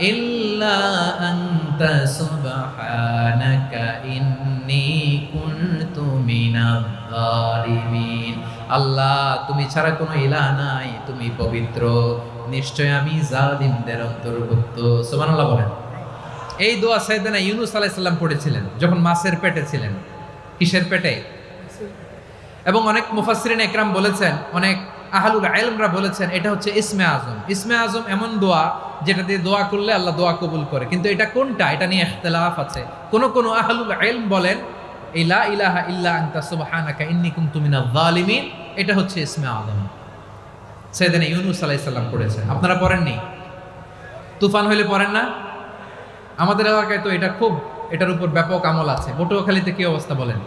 ইল্লা আনতা সুবহানাকা ইন্নী কুনতু মিনাজ জালিমিন আল্লাহ, তুমি ছাড়া কোনো ইলাহ নাই, তুমি পবিত্র। নিশ্চয় আমি জালিমদের অন্তর্ভুক্ত। সুবহানাল্লাহ বলেন। এই দোয়া সাইয়েদনা ইউনুস আলাইহিস সালাম পড়েছিলেন, যখন মাছের পেটে ছিলেন। কিসের পেটে? এবং অনেক মুফাসসিরিন একরাম বলেছেন, অনেক আহলুল আলমরা বলেছেন, এটা হচ্ছে ইসমে আজম। ইসমে আজম এমন দোয়া যেটা দিয়ে দোয়া করলে আল্লাহ দোয়া কবুল করে। কিন্তু এটা কোনটা? এটা নিয়ে ইখতিলাফ আছে। কোন কোন আহলুল ইলম বলেন, এই লা ইলাহা ইল্লা আনতা সুবহানাকা ইন্নী কুনতু মিনাজ জালিমিন এটা হচ্ছে ইসমে আজম। সাইয়েদনা ইউনুস আলাইহিস সালাম পড়েছেন। আপনারা পড়েননি? তুফান হইলে পড়েন না? আমাদের এলাকায় তো এটা খুব, এটার উপর ব্যাপক আমল আছে। পটুয়াখালীতে কি অবস্থা বলেন?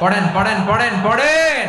পড়েন পড়েন পড়েন পড়েন!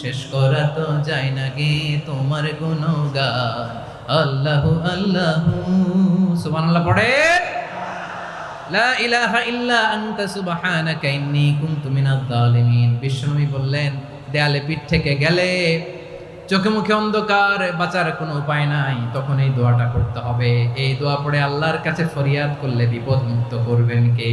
শেষ করা তো যায় না গে তোমার গুণগান। আল্লাহু আল্লাহু। সুবহানাল্লাহ পড়ে। লা ইলাহা ইল্লা আনতা সুবহানাকা ইন্নী কুনতু মিনাজ জালিমিন বিশ্বনবী বললেন, দেয়ালে পিঠ থেকে গেলে চোখে মুখে অন্ধকার বাঁচার কোনো উপায় নাই, তখন এই দোয়াটা করতে হবে। এই দোয়া পড়ে আল্লাহর কাছে ফরিয়াদ করলে বিপদ মুক্ত করবেন কে?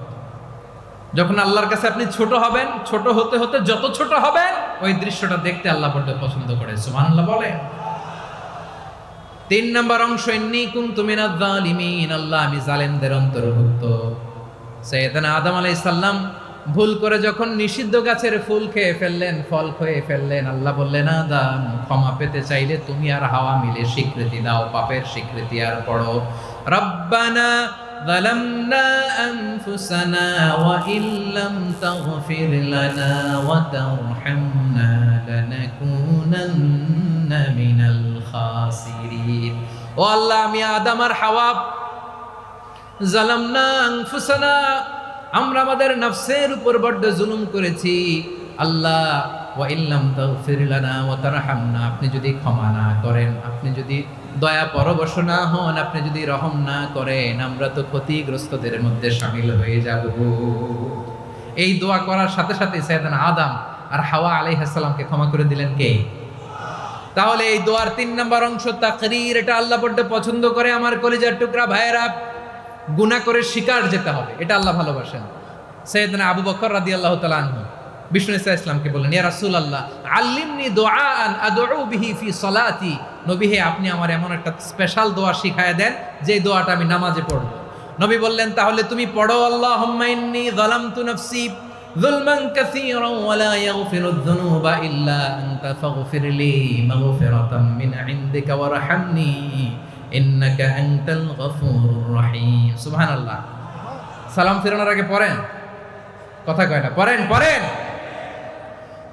যখন আল্লাহর কাছে আপনি ছোট হবেন, ছোট হতে হতে যত ছোট হবেন, ওই দৃশ্যটা দেখতে আল্লাহ বড্ড পছন্দ করে। সুবহানাল্লাহ বলে। তিন নম্বর অংশ কুনতু মিনাজ জালিমিন আল্লাহ আমি জালেমদের অন্তর্ভুক্ত। সৈয়দনা আদম আলাইহিস সালাম ভুল করে যখন নিষিদ্ধ গাছের ফুল খেয়ে ফেললেন, ফল খেয়ে ফেললেন, আল্লাহ বললেন, আদম, ক্ষমা পেতে চাইলে তুমি আর হাওয়া মিলে স্বীকৃতি দাও, পাপের স্বীকৃতি আর পড়ো। রব্বানা ظلمنا أنفسنا وإن لم تغفر لنا وترحمنا لنكونن من الخاسرين ও আল্লাহ আমি আদম আর হাওয়া জালামনা আনফুসানা আমরা আমাদের নফসের উপর বড্ড জুলুম করেছি আল্লাহ ওয়া ইল্লাম তাগফির লানা ওয়া তারহামনা আপনি যদি ক্ষমা না করেন আপনি যদি দয়া পরবশ না হন, আপনি যদি রহম না করেন, আমরা তো ক্ষতিগ্রস্তদের মধ্যে সামিল হয়ে যাব। এই দোয়া করার সাথে সাথে সাইয়েদানা আদম আর হাওয়া আলাইহিস সালামকে ক্ষমা করে দিলেন কে? তাহলে এই দোয়ার তিন নম্বর অংশ তাকরীর, এটা আল্লাহ বড্ড পছন্দ করে। আমার কলিজার টুকরা ভাইয়েরা, গুনাহ করে শিকার যেতে হবে, এটা আল্লাহ ভালোবাসেন। সৈয়দনা আবু বকর রাদিয়াল্লাহু তাআলা আনহু, বিষ্ণু ইসা ইসলামকে বললেন, ইয়া রাসূলুল্লাহ, আল্লিমনি দুআআন আদউ বিহি ফি সলাতি নবী হে, আপনি আমার এমন একটা স্পেশাল দোয়া শিখায় দেন যে দোয়াটা আমি নামাজে পড়ব। নবী বললেন, তাহলে তুমি পড়ো আল্লাহ হুম্মাইন্নি যালামতু নাফসি যুলমান কাসীরা ওয়া লা ইয়াগফিরুদ যুনুবা ইল্লা আনতা ফাগফিরলি মাগফিরাতাম মিন ইনদিকা ওয়ারহামনি ইন্নাকা আনতাল গফুরুর রহিম। সুবহানাল্লাহ। সালাম ফেরানোর আগে পড়েন? কথা কয় না, পড়েন পড়েন।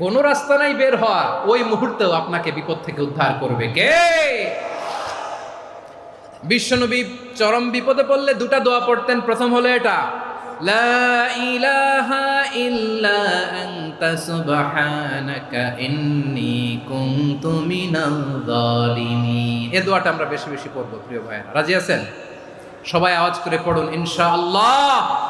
কোনো রাস্তা নাই বের হওয়ার ওই মুহূর্তেও আপনাকে বিপদ থেকে উদ্ধার করবে। কে? বিশ্বনবী চরম বিপদে পড়লে দুটা দোয়া পড়তেন। প্রথম হলো এটা, লা ইলাহা ইল্লা আনতা সুবহানাকা ইন্নী এই দোয়াটা আমরা বেশি বেশি পড়ব, প্রিয় ভাইরা রাজি আছেন? সবাই আওয়াজ করে পড়ুন, ইনশাআল্লাহ।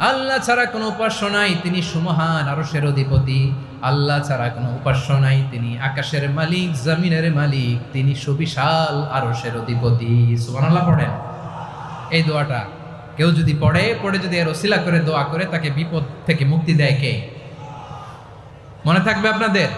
আল্লাহ ছাড়া কোনো উপাস্য নাই, তিনি সুমহান আরসের অধিপতি। আল্লাহ ছাড়া কোনো উপাস্য নাই, তিনি আকাশের মালিক, জমিনের মালিক, তিনি সুবিশাল আরসের অধিপতি। সুবহানাল্লাহ পড়েন। এই দোয়াটা কেউ যদি পড়ে পড়ে যদি এর ওসিলা করে, দোয়া করে, তাকে বিপদ থেকে মুক্তি দেয় কে? মনে থাকবে আপনাদের?